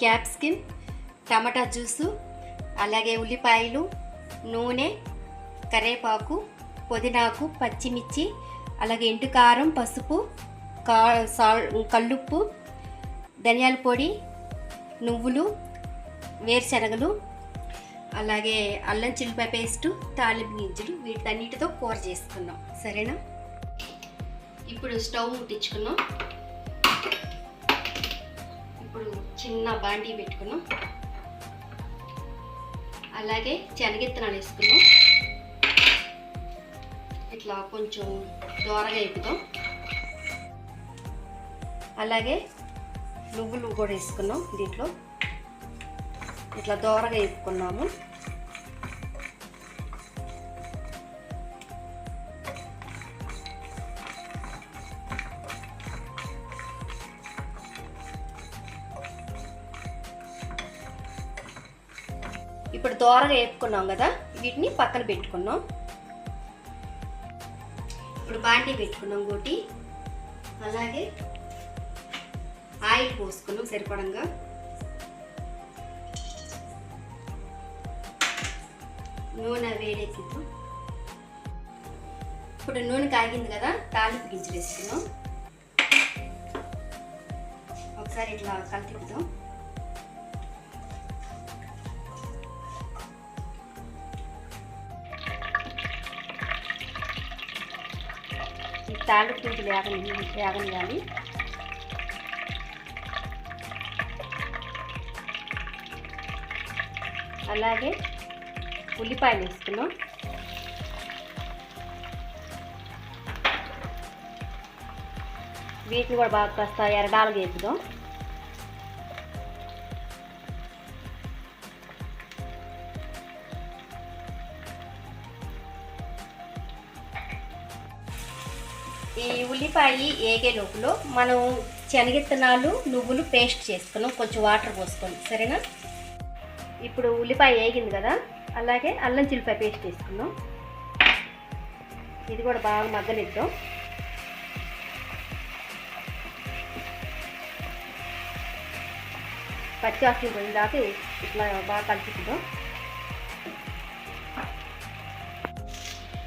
Capsicum టమాటా juice అలాగే ఉల్లిపాయలు నూనె కరివేపాకు పుదీనాకు పచ్చిమిర్చి అలాగే ఎండు కారం పసుపు కా సాల్ కల్లుప్పు ధనియాల పొడి నువ్వులు వేరుశనగలు అలాగే అల్లం చిల్లిపాయ పేస్టు తాలింపు గింజలు వీటన్నిటితో కూర చేసుకున్నాం. సరేనా? ఇప్పుడు స్టవ్ ముట్టించుకున్నాం. చిన్న బాండీ పెట్టుకున్నాం. అలాగే శనగిత్తనాలు వేసుకున్నాం. ఇట్లా కొంచెం దోరగా వేపుదాం అలాగే నువ్వులు కూడా వేసుకున్నాం దీంట్లో. ఇట్లా దోరగా వేపుకున్నాము. ఇప్పుడు దోరగా వేపుకున్నాం కదా వీటిని పక్కన పెట్టుకున్నాం ఇప్పుడు బాండీ పెట్టుకున్నాం గోటి. అలాగే ఆయిల్ పోసుకున్నాం సరిపడంగా. నూనె వేడెక్కిద్దాం ఇప్పుడు నూనె కాగింది కదా తాలింపు గింజలు వేసుకున్నాం. ఒకసారి ఇట్లా కలిపిద్దాం ఈ తాలింపు గింజలు వేగని వేగనియాలి అలాగే ఉల్లిపాయలు వేసుకున్నాం వీటిని కూడా బాగా కాస్త ఎరడాలు వేసుదాం ఈ ఉల్లిపాయ ఏగే లోపల మనం శనగిత్తనాలు నువ్వులు పేస్ట్ చేసుకున్నాం. కొంచెం వాటర్ పోసుకొని. సరేనా? ఇప్పుడు ఉల్లిపాయ వేగింది కదా? అలాగే అల్లం చిల్లిపాయ పేస్ట్ వేసుకున్నాం ఇది కూడా బాగా మగ్గనిద్దాం. పచ్చి ఆకులు కొన్ని దాకా ఇట్లా బాగా కలుపుకుందాం.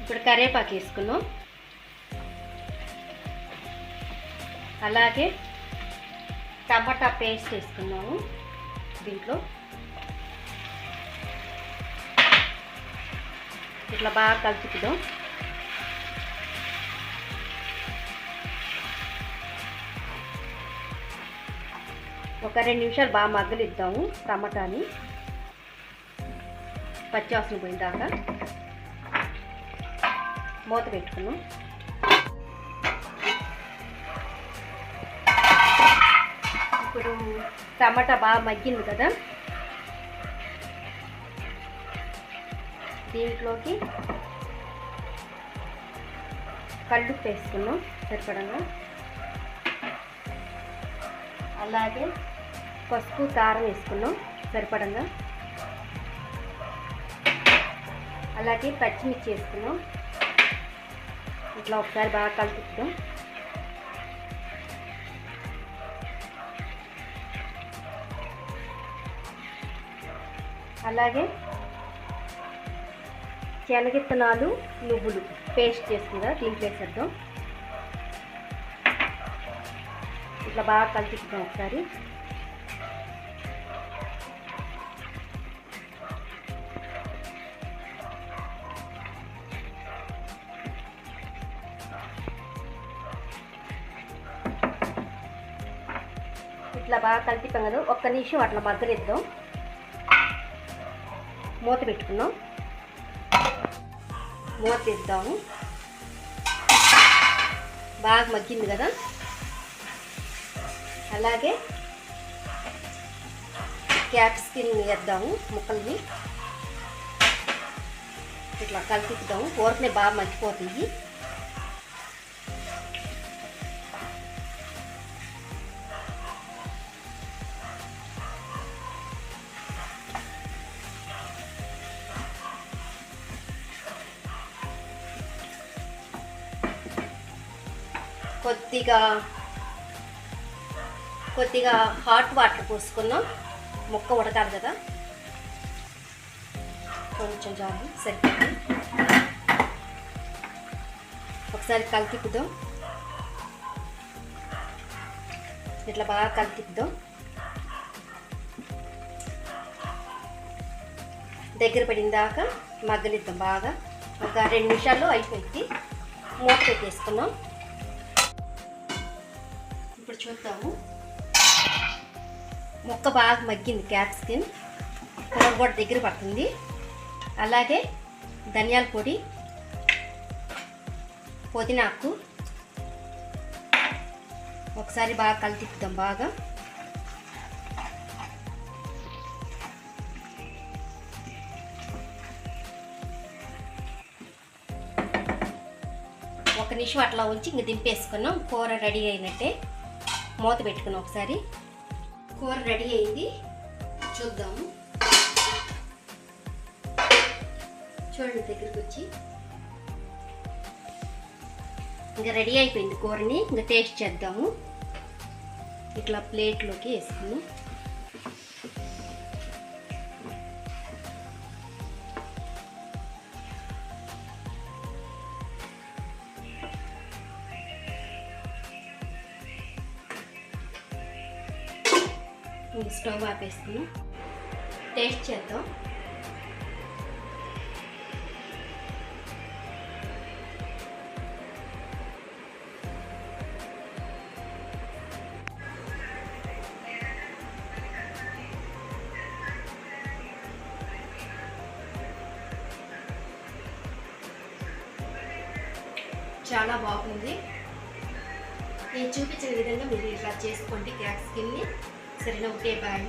ఇప్పుడు కరివేపాకు వేసుకున్నాం. అలాగే టమాటా పేస్ట్ వేసుకున్నాము దీంట్లో. ఇట్లా బాగా కలుపుకుందాం. ఒక రెండు నిమిషాలు బాగా మగ్గలిద్దాము టమాటాని. పచ్చివాసన పోయిందాక మూత పెట్టుకున్నాం. టమాటా బాగా మగ్గింది కదా. దీంట్లోకి కళ్ళు వేసుకున్నాం సరిపడంగా అలాగే పసుపు కారం వేసుకున్నాం సరిపడంగా అలాగే పచ్చిమిర్చి వేసుకున్నాం ఇట్లా ఒకసారి బాగా కలుపుతాం అలాగే శనగిత్తనాలు నువ్వులు పేస్ట్ చేసుకుందా దీంట్లో వేసేద్దాం. ఇట్లా బాగా కలుపుతాం ఒకసారి. ఇట్లా బాగా కలిపిస్తాం కదా ఒక్క నిమిషం అట్లా మగ్గనిద్దాం. మూత పెట్టుకున్నాం మూత తీద్దాము. బాగా మగ్గింది కదా? అలాగే క్యాప్సికమ్ వేద్దాము ముక్కల్ని ఇట్లా కలిపిద్దాము. కూరని బాగా మగ్గిపోతుంది కొద్దిగా కొద్దిగా హాట్ వాటర్ పోసుకున్నాం ముక్క ఉడకాలి కదా. కొంచెం చాలు సరిపోతుంది ఒకసారి కలిపిద్దాం ఇట్లా బాగా కలిపిద్దాం దగ్గర పడిన దాకా మగ్గనిద్దాం బాగా. ఒక రెండు నిమిషాల్లో అయిపోయింది. మూత పెట్టేసుకున్నాం ఇప్పుడు చూద్దాము ముక్క బాగా మగ్గింది క్యాప్సికన్ కూర కూడా దగ్గర పడుతుంది. అలాగే ధనియాల పొడి పుదీనాకు ఒకసారి బాగా కలిపిద్దాం బాగా. ఒక నిమిషం అట్లా ఉంచి ఇంక దింపేసుకున్నాం. కూర రెడీ అయినట్టే. మూత పెట్టుకుని ఒకసారి కూర రెడీ అయింది. చూద్దాము. చూడండి దగ్గరికి వచ్చి. ఇంకా రెడీ అయిపోయింది కూరని. ఇంకా టేస్ట్ చేద్దాము. ఇట్లా ప్లేట్లోకి వేసుకుని. స్టవ్ ఆపేసుకుని టేస్ట్ చేద్దాం. చాలా బాగుంది. నేను చూపించిన విధంగా మీరు ఇట్లా చేసుకోండి క్యాక్ స్కిన్ని सर ओके बाय